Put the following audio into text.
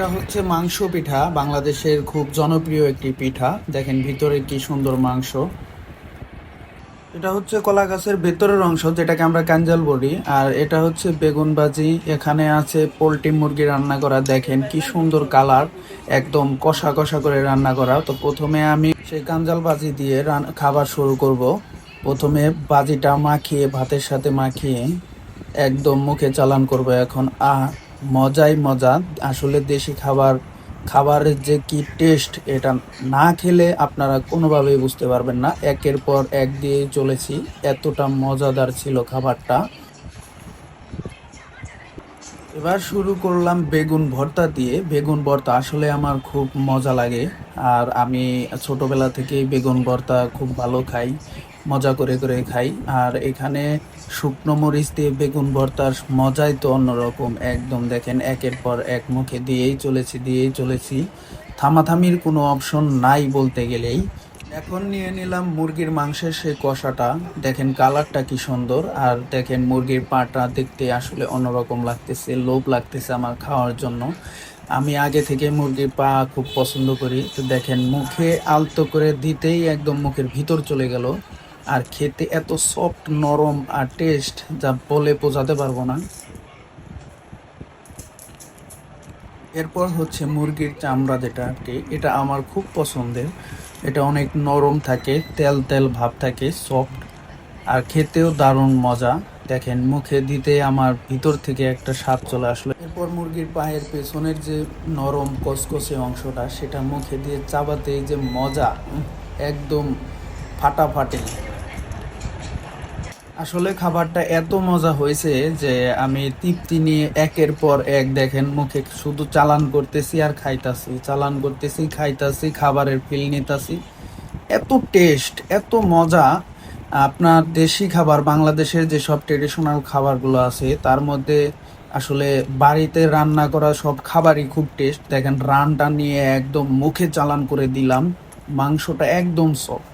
এটা হচ্ছে মাংস পিঠা, বাংলাদেশের খুব জনপ্রিয় একটি পিঠা। দেখেন ভিতরে কি সুন্দর মাংস। এটা হচ্ছে কলা গাছের ভেতরের অংশ, যেটাকে আমরা কাঞ্জাল বলি। আর এটা হচ্ছে বেগুন ভাজি, এখানে আছে পোলট্রি মুরগি রান্না করা। দেখেন কি সুন্দর কালার, একদম কষা কষা করে রান্না করা। তো প্রথমে আমি সেই কাঞ্জাল ভাজি দিয়ে খাবার শুরু করব। প্রথমে ভাজিটা মাখিয়ে, ভাতের সাথে মাখিয়ে একদম মুখে চালান করব এখন। আহ মজাই মজা। আসলে দেশি খাবার, খাবারের যে কি টেস্ট এটা না খেলে আপনারা কোনোভাবেই বুঝতে পারবেন না। একের পর এক দিয়ে চলেছি। এতটা মজাদার ছিল খাবারটা। এবার শুরু করলাম বেগুন ভর্তা দিয়ে। বেগুন ভর্তা আসলে আমার খুব মজা লাগে। আর আমি ছোটবেলা থেকেই বেগুন ভর্তা খুব ভালো খাই। মজা করে করে খাই। আর এখানে শুকনো মরিচ দিয়ে বেগুন ভর্তার মজাই তো অন্যরকম। একদম দেখেন, একের পর এক মুখে দিয়েই চলেছি দিয়েই চলেছি। থামাথামির কোনো অপশন নাই বলতে গেলেই। এখন নিয়ে নিলাম মুরগির মাংসের সেই কষাটা। দেখেন কালারটা কি সুন্দর। আর দেখেন মুরগির পাটা দেখতে আসলে অন্যরকম লাগতেছে, লোভ লাগতেছে আমার খাওয়ার জন্য। আমি আগে থেকে মুরগির পা খুব পছন্দ করি। তো দেখেন মুখে আলতো করে দিতেই একদম মুখের ভিতর চলে গেল। আর খেতে এত সফট নরম আর টেস্ট যা বলে বোঝাতে পারব না। এরপর হচ্ছে মুরগির চামড়া যেটা আর কি, এটা আমার খুব পছন্দের। এটা অনেক নরম থাকে, তেল তেল ভাব থাকে সফট আর খেতেও দারুণ মজা। দেখেন, মুখে দিতে আমার ভিতর থেকে একটা স্বাদ চলে আসলো। এরপর মুরগির পায়ের পেছনের যে নরম কসকসে অংশটা, সেটা মুখে দিয়ে চাবাতে যে মজা একদম ফাটাফাটি। আসলে খাবারটা এত মজা হয়েছে যে আমি তৃপ্তি নিয়ে একের পর এক দেখেন মুখে শুধু চালান করতেছি আর খাইতাছি, চালান করতেছি, খাইতাছি, খাবারের ফিল নিতাছি। এত টেস্ট এত মজা। আপনার দেশি খাবার, বাংলাদেশের যেসব ট্রেডিশনাল খাবারগুলো আছে, তার মধ্যে আসলে বাড়িতে রান্না করা সব খাবারই খুব টেস্ট দেখেন রানটা নিয়ে একদম মুখে চালান করে দিলাম, মাংসটা একদম সফট